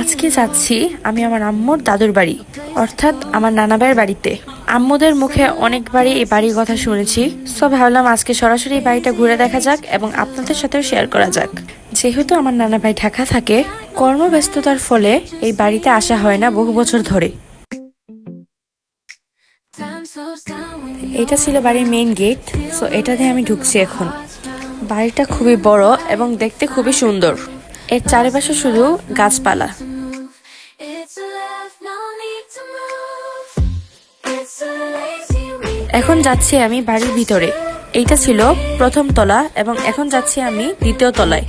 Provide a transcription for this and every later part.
আজকে যাচ্ছি আমি আমার আম্মুর দাদুর বাড়ি, অর্থাৎ আমার নানাবাইয়ের বাড়িতে। আম্মুদের মুখে অনেকবারই এই বাড়ির কথা শুনেছি, সো ভাবলাম আজকে সরাসরি এই বাড়িটা ঘুরে দেখা যাক এবং আপনাদের সাথেও শেয়ার করা যাক। যেহেতু আমার নানা ভাই ঢাকা থাকে, কর্মব্যস্ততার ফলে এই বাড়িতে আসা হয় না বহু বছর ধরে। এটা ছিল বাড়ির মেইন গেট সো এটা দিয়ে আমি ঢুকছি এখন। বাড়িটা খুবই বড় এবং দেখতে খুবই সুন্দর। এর চারিপাশে শুধু গাছপালা. এখন যাচ্ছি আমি বাড়ির ভিতরে। এইটা ছিল প্রথম তলা এবং এখন যাচ্ছি আমি দ্বিতীয় তলায়।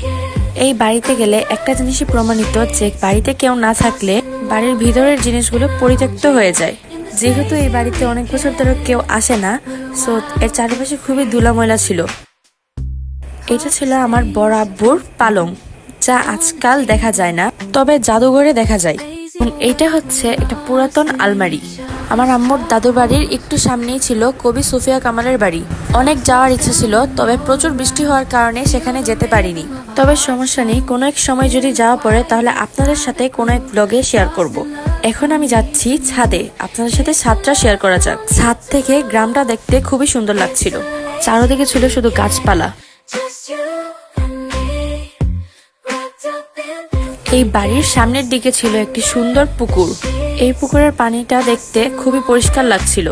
এই বাড়িতে গেলে একটা জিনিসই প্রমাণিত যে বাড়িতে কেউ না থাকলে বাড়ির ভিতরের জিনিসগুলো পরিত্যক্ত হয়ে যায়। যেহেতু এই বাড়িতে অনেক বছর ধরে কেউ আসে না সো এর চারিপাশে খুবই ধুলা ময়লা ছিল। এটা ছিল আমার বড় আব্বুর পালং। যা আজকাল দেখা যায় না, তবে জাদুঘরে দেখা যায়। এইটা হচ্ছে একটা পুরাতন আলমারি। আমার আম্মুর দাদু বাড়ির একটু সামনেই ছিল কবি সুফিয়া কামালের বাড়ি। অনেক যাওয়ার ইচ্ছা ছিল, তবে প্রচুর বৃষ্টি হওয়ার কারণে সেখানে যেতে পারিনি। তবে সমস্যা নেই, কোনো এক সময় যদি যাওয়া পড়ে, তাহলে আপনাদের সাথে কোনো এক ব্লগে শেয়ার করব। এখন আমি যাচ্ছি ছাদে। আপনাদের সাথে ছাদটা শেয়ার করা যাক। ছাদ থেকে গ্রামটা দেখতে খুবই সুন্দর লাগছিল। চারদিকে ছিল শুধু গাছপালা। এই বাড়ির সামনের দিকে ছিল একটি সুন্দর পুকুর। এই পুকুরের পানিটা দেখতে খুবই পরিষ্কার লাগছিল।